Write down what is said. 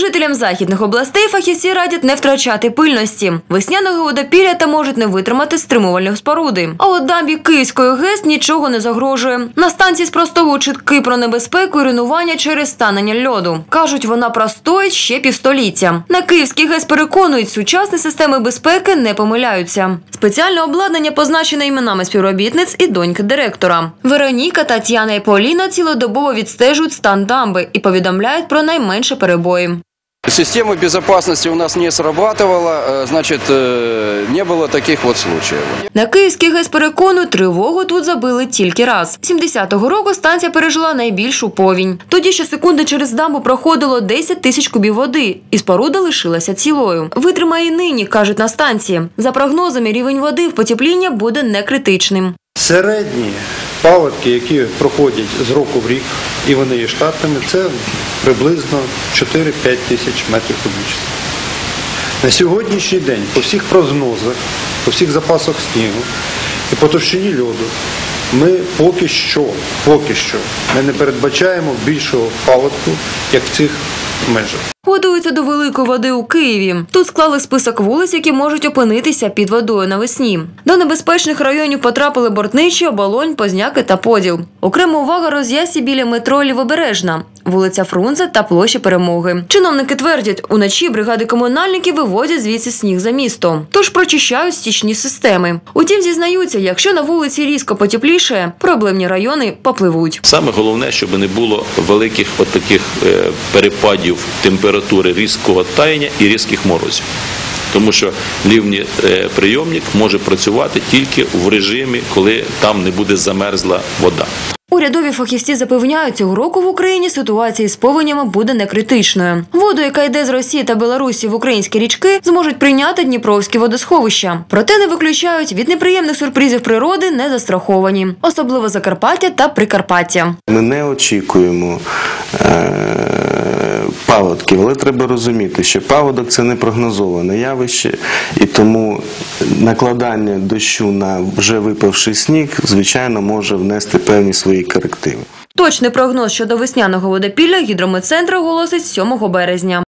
Жителям західних областей фахівці радять не втрачати пильності. Весняного водопілля та можуть не витримати стримувальних споруди. А от дамбі Київської ГЕС нічого не загрожує. На станції спростовують чутки про небезпеку і руйнування через станення льоду. Кажуть, вона простоїть ще півстоліття. На Київській ГЕС переконують, сучасні системи безпеки не помиляються. Спеціальне обладнання позначене іменами співробітниць і доньки директора. Вероніка, Тетяна і Поліна цілодобово відстежують стан дамби і повідомляють про найменше перебої. Система безопасности у нас не срабатывала, э, значит, э, не было таких вот случаев. На Київський ГЕС переконують, тривогу тут забили тільки раз. 70-го року станція пережила найбільшу повінь. Тоді щосекунди через дамбу проходило 10 тисяч кубів води, і споруда лишилася цілою. Витримає і нині, кажуть на станції. За прогнозами, рівень води в потепління буде не критичним. Паводки, які проходять з року в рік, і вони є штатними, це приблизно 4-5 тисяч метрів кубічних. На сьогоднішній день по всіх прогнозах, по всіх запасах снігу і по товщині льоду ми поки що, поки що ми не передбачаємо більшого паводку, як в цих межах. Готуються до великої води у Києві. Тут склали список вулиць, які можуть опинитися під водою навесні. До небезпечних районів потрапили Бортничі, Оболонь, Позняки та Поділ. Окрема увага роз'ясі біля метро Лівобережна, вулиця Фрунзе та площа Перемоги. Чиновники твердять, уночі бригади комунальників вивозять звідси сніг за місто, тож прочищають стічні системи. Утім, зізнаються, якщо на вулиці різко потепліше, проблемні райони попливуть. Саме головне, щоб не було великих таких е, перепадів температури різкого таяння і різких морозів. Тому що лівні е, прийомник може працювати тільки в режимі, коли там не буде замерзла вода. Урядові фахівці запевняють, цього року в Україні ситуація з повенями буде не критичною. Воду, яка йде з Росії та Білорусі в українські річки, зможуть прийняти дніпровські водосховища. Проте не виключають від неприємних сюрпризів природи не застраховані, особливо Закарпаття та Прикарпаття. Ми не очікуємо е, паводків, але треба розуміти, що паводок це не прогнозоване явище, і тому накладання дощу на вже випавший сніг, звичайно, може внести певні свої корективи. Точний прогноз щодо весняного водопілля гідрометцентр оголосить 7 березня.